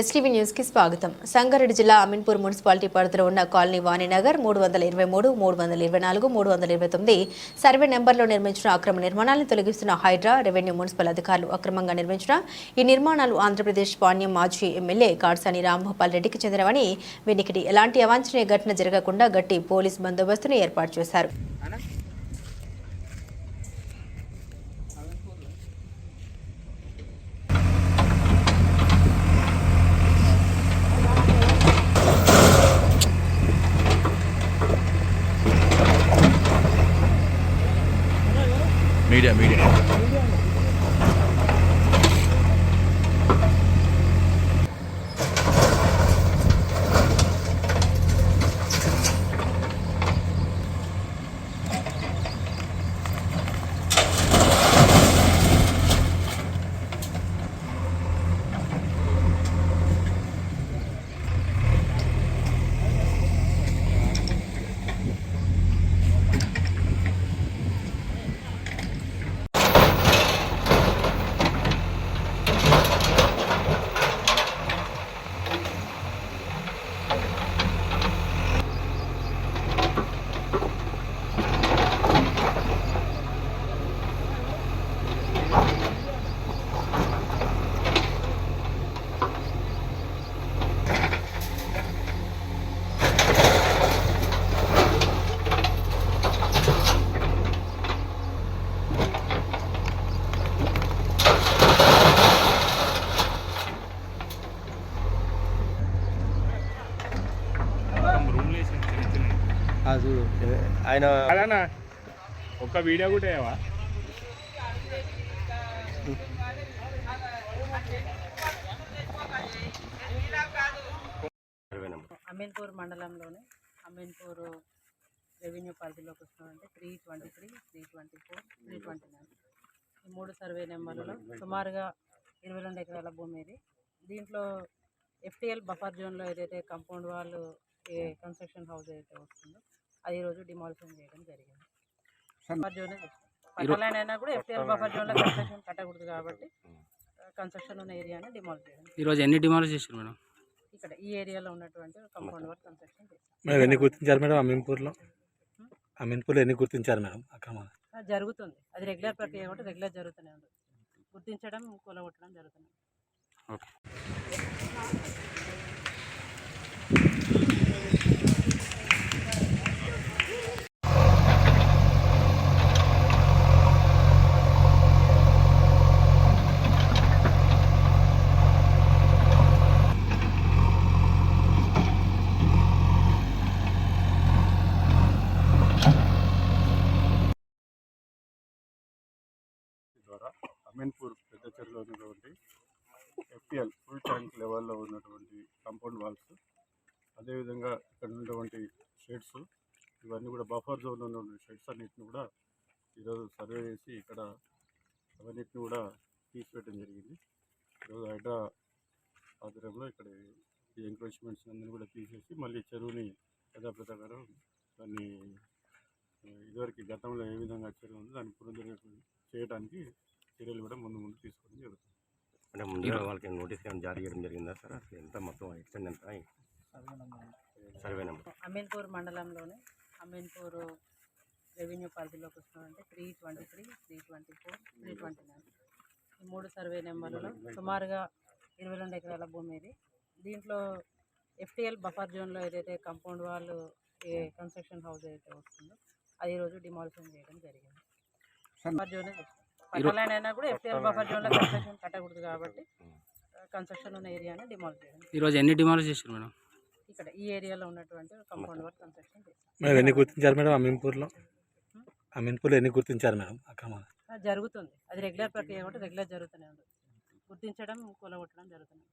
STV న్యూస్కి స్వాగతం. సంగారెడ్డి జిల్లా అమీన్పూర్ మున్సిపాలిటీ పరిధిలో ఉన్న కాలనీ వాణినగర్ మూడు వందల ఇరవై మూడు మూడు వందల ఇరవై నాలుగు మూడు వందల ఇరవై తొమ్మిది సర్వే నెంబర్లో నిర్మించిన అక్రమ నిర్మాణాలను తొలగిస్తున్న హైడ్రా రెవెన్యూ మున్సిపల్ అధికారులు అక్రమంగా నిర్మించిన ఈ నిర్మాణాలు ఆంధ్రప్రదేశ్ పాణ్యం మాజీ ఎమ్మెల్యే కాడ్సాని రాంభూపాల్ రెడ్డికి చెందినవని వీనికి ఎలాంటి అవాంఛనీయ ఘటన జరగకుండా గట్టి పోలీస్ బందోబస్తును ఏర్పాటు చేశారు. ميديا ميديا. ఆయన అలానా ఒక్క వీడియో కూడా ఏవా అమీన్పూర్ మండలంలోని అమీన్పూర్ రెవెన్యూ పరిధిలోకి వస్తున్నామంటే three twenty three three twenty four three twenty nine ఈ మూడు సర్వే నెంబర్లలో సుమారుగా ఇరవై రెండు ఎకరాల భూమి ఇది. దీంట్లో ఎఫ్టీఎల్ బఫర్ జోన్లో ఏదైతే కంపౌండ్ వాళ్ళు ఏ కన్స్ట్రక్షన్ హౌస్ ఏదైతే వస్తుందో అది ఈరోజు డిమాలిషన్ చేయడం జరిగింది. బఫర్ జోన్ పట్టాలైన అయినా కూడా ఎఫ్టీఎల్ బఫర్ జోన్లో కన్స్ట్రక్షన్ కట్టకూడదు కాబట్టి కన్స్ట్రక్షన్ ఉన్న ఏరియాని చేయడం ఈరోజు ఎన్ని డిమాండ్స్ చేశారు మేడం? ఇక్కడ ఈ ఏరియాలో ఉన్నటువంటి కంపౌండ్ వర్క్ కన్స్ట్రక్షన్ మేడం ఎన్ని గుర్తించారు మేడం అమీన్పూర్లో? అమీన్పూర్లో ఎన్ని గుర్తించారు మేడం అక్రమాలు ఆ, జరుగుతుంది. అది రెగ్యులర్ ప్రక్రియ కాబట్టి రెగ్యులర్ జరుగుతూనే ఉంది. గుర్తించడం కూలగొట్టడం జరుగుతుంది. ద్వారా అమీన్పూర్ పెద్ద చెరువులో ఉన్నటువంటి ఎఫ్పిఎల్ ఫుల్ ట్యాంక్ లెవెల్లో ఉన్నటువంటి కాంపౌండ్ వాల్స్ అదేవిధంగా ఇక్కడ ఉన్నటువంటి షెడ్స్ ఇవన్నీ కూడా బఫర్ జోన్లో ఉన్నటువంటి షెడ్స్ అన్నిటిని కూడా ఈరోజు సర్వే చేసి ఇక్కడ అవన్నిటిని కూడా తీసివేయడం జరిగింది. ఈరోజు హైడ్రా ఆధ్వర్యంలో ఇక్కడ ఈ ఎంక్రోచ్మెంట్స్ అందరినీ కూడా తీసేసి మళ్ళీ చెరువుని యథాప్రకారం దాన్ని ఇదివరకు గతంలో ఏ విధంగా చెరువు ఉందో దాన్ని పునరుద్ధరణ చేయడానికి చర్యలు కూడా ముందు ముందు తీసుకోవడం జరుగుతుంది. అంటే ముందుగా వాళ్ళకి నోటీస్ ఏమైనా జారీ చేయడం జరిగిందా సార్? అసలు ఎంత మొత్తం ఎక్స్టెండ్ ఎంత? Survey number. అమీన్పూర్ మండలంలోని అమీన్పూర్ రెవెన్యూ పరిధిలోకి వస్తున్నామంటే three twenty three three twenty four three twenty nine ఈ మూడు సర్వే నెంబర్లలో సుమారుగా ఇరవై రెండు ఎకరాల భూమి ఇది. దీంట్లో ఎఫ్టీఎల్ బఫర్ జోన్లో ఏదైతే కంపౌండ్ వాళ్ళు ఏ కన్స్ట్రక్షన్ హౌస్ ఏదైతే వస్తుందో అది ఈరోజు డిమాలిషన్ చేయడం జరిగింది. బఫర్ జోన్ పట్టాలైన అయినా కూడా ఎఫ్టీఎల్ బఫర్ జోన్లో కన్స్ట్రక్షన్ కట్టకూడదు కాబట్టి కన్స్ట్రక్షన్ ఉన్న ఏరియాని డిమాలిష్ చేయడం. ఈరోజు ఎన్ని డిమాండ్స్ చేశారు మేడం? ఇక్కడ ఈ ఏరియాలో ఉన్నటువంటి కంపౌండ్ వర్క్ కన్స్ట్రక్షన్ మేడం ఎన్ని గుర్తించారు మేడం అమీన్పూర్లో? అమీన్పూర్లో ఎన్ని గుర్తించారు మేడం అక్రమాలు ఆ, జరుగుతుంది. అది రెగ్యులర్ ప్రక్రియ కాబట్టి రెగ్యులర్ జరుగుతూనే ఉంది. గుర్తించడం కూలగొట్టడం జరుగుతుంది.